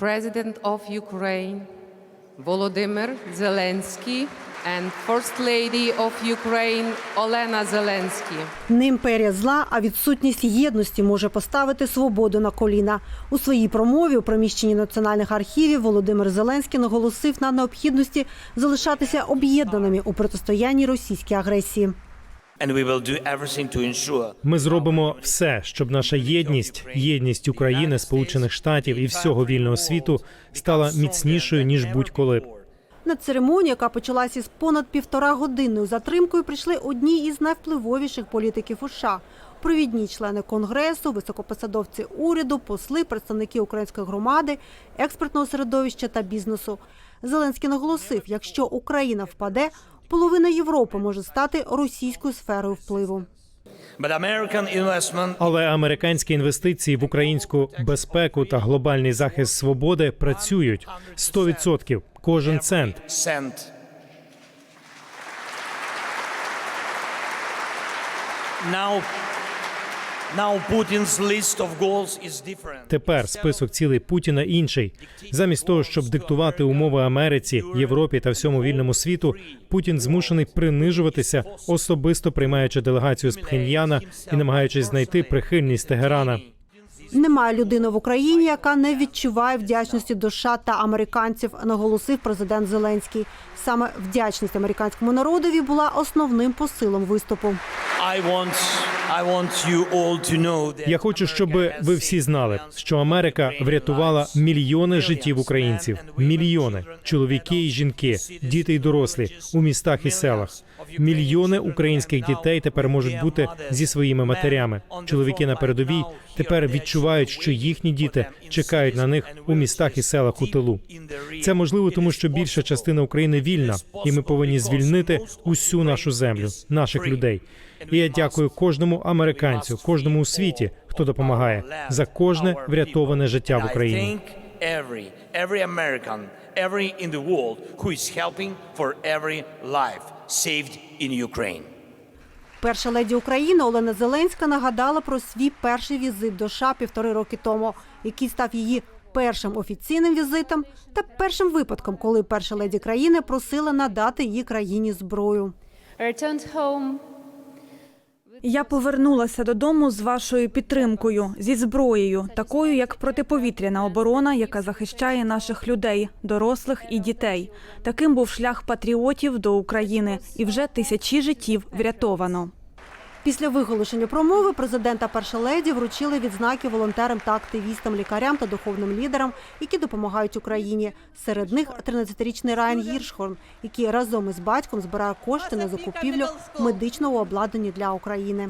President of Ukraine Volodymyr Zelensky and First Lady of Ukraine Olena Zelensky. Не імперія зла, а відсутність єдності може поставити свободу на коліна. У своїй промові у приміщенні національних архівів Володимир Зеленський наголосив на необхідності залишатися об'єднаними у протистоянні російській агресії. Ми зробимо все, щоб наша єдність, єдність України, Сполучених Штатів і всього вільного світу стала міцнішою ніж будь-коли. На церемонію, яка почалася з понад півтора годинною затримкою, прийшли одні із найвпливовіших політиків у США. Провідні члени конгресу, високопосадовці уряду, посли, представники української громади, експертного середовища та бізнесу. Зеленський наголосив, якщо Україна впаде, половина Європи може стати російською сферою впливу. Але американські інвестиції в українську безпеку та глобальний захист свободи працюють 100%, кожен цент. Now, Тепер список цілей Путіна інший. Замість того, щоб диктувати умови Америці, Європі та всьому вільному світу, Путін змушений принижуватися, особисто приймаючи делегацію з Пхеньяна і намагаючись знайти прихильність Тегерана. Немає людини в Україні, яка не відчуває вдячності до США та американців, наголосив президент Зеленський. Саме вдячність американському народові була основним посилом виступу. Я хочу, щоб ви всі знали, що Америка врятувала мільйони життів українців, мільйони чоловіки і жінки, діти й дорослі у містах і селах. Мільйони українських дітей тепер можуть бути зі своїми матерями. Чоловіки на передовій тепер відчувають, що їхні діти чекають на них у містах і селах у тилу. Це можливо, тому що більша частина України вільна, і ми повинні звільнити усю нашу землю, наших людей. І я дякую кожному американцю, кожному у світі, хто допомагає за кожне врятоване життя в Україні. every, every American, every in the world who is helping for every life saved in Ukraine. Перша леді України Олена Зеленська нагадала про свій перший візит до США півтори роки тому, який став її першим офіційним візитом та першим випадком, коли перша леді країни просила надати її країні зброю. I returned home Я повернулася додому з вашою підтримкою, зі зброєю, такою як протиповітряна оборона, яка захищає наших людей, дорослих і дітей. Таким був шлях патріотів до України, і вже тисячі життів врятовано. Після виголошення промови президент та перша леді вручили відзнаки волонтерам та активістам, лікарям та духовним лідерам, які допомагають Україні. Серед них 13-річний Райан Гіршхорн, який разом із батьком збирає кошти на закупівлю медичного обладнання для України.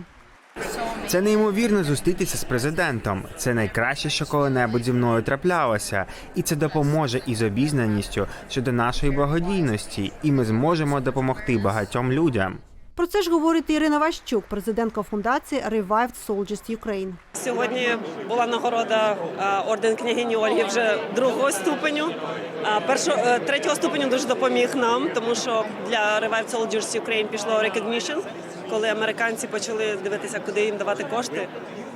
Це неймовірно зустрітися з президентом. Це найкраще, що коли-небудь зі мною траплялося, і це допоможе із обізнаністю щодо нашої благодійності, і ми зможемо допомогти багатьом людям. Про це ж говорить Ірина Ващук, президентка фундації Revived Soldiers Ukraine. Сьогодні була нагорода орден княгині Ольги вже другого ступеню. Першого е, третього ступеню дуже допоміг нам, тому що для Revived Soldiers Ukraine пішло recognition, коли американці почали дивитися, куди їм давати кошти.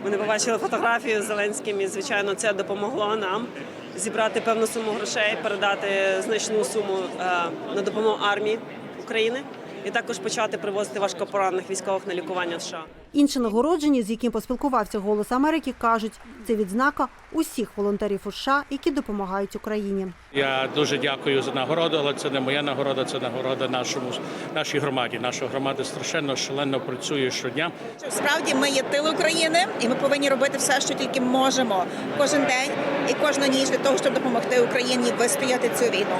Вони побачили фотографію з Зеленським, і звичайно, це допомогло нам зібрати певну суму грошей, передати значну суму е, на допомогу армії України. І також почати привозити важкопоранених військових на лікування в США. Інші нагороджені, з яким поспілкувався Голос Америки, кажуть, це відзнака усіх волонтерів у США, які допомагають Україні. Я дуже дякую за нагороду, але це не моя нагорода, це нагорода нашому нашій громаді. Наша громада страшенно шалено працює щодня. Справді ми є тил України, і ми повинні робити все, що тільки можемо кожен день і кожну ніч для того, щоб допомогти Україні вистояти цю війну.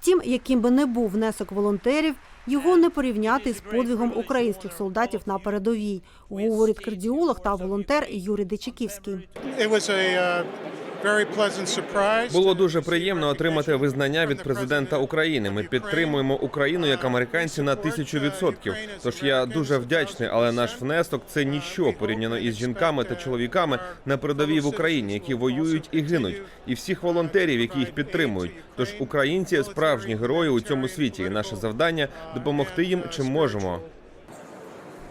Втім, яким би не був внесок волонтерів, його не порівняти з подвигом українських солдатів на передовій, говорить кардіолог та волонтер Юрій Дичиківський. Було дуже приємно отримати визнання від президента України. Ми підтримуємо Україну як американці на тисячу відсотків. Тож я дуже вдячний, але наш внесок це ніщо порівняно із жінками та чоловіками на передовій в Україні, які воюють і гинуть, і всіх волонтерів, які їх підтримують. Тож українці справжні герої у цьому світі, і наше завдання допомогти їм чим можемо.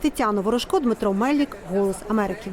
Тетяна Ворожко, Дмитро Мельник, Голос Америки.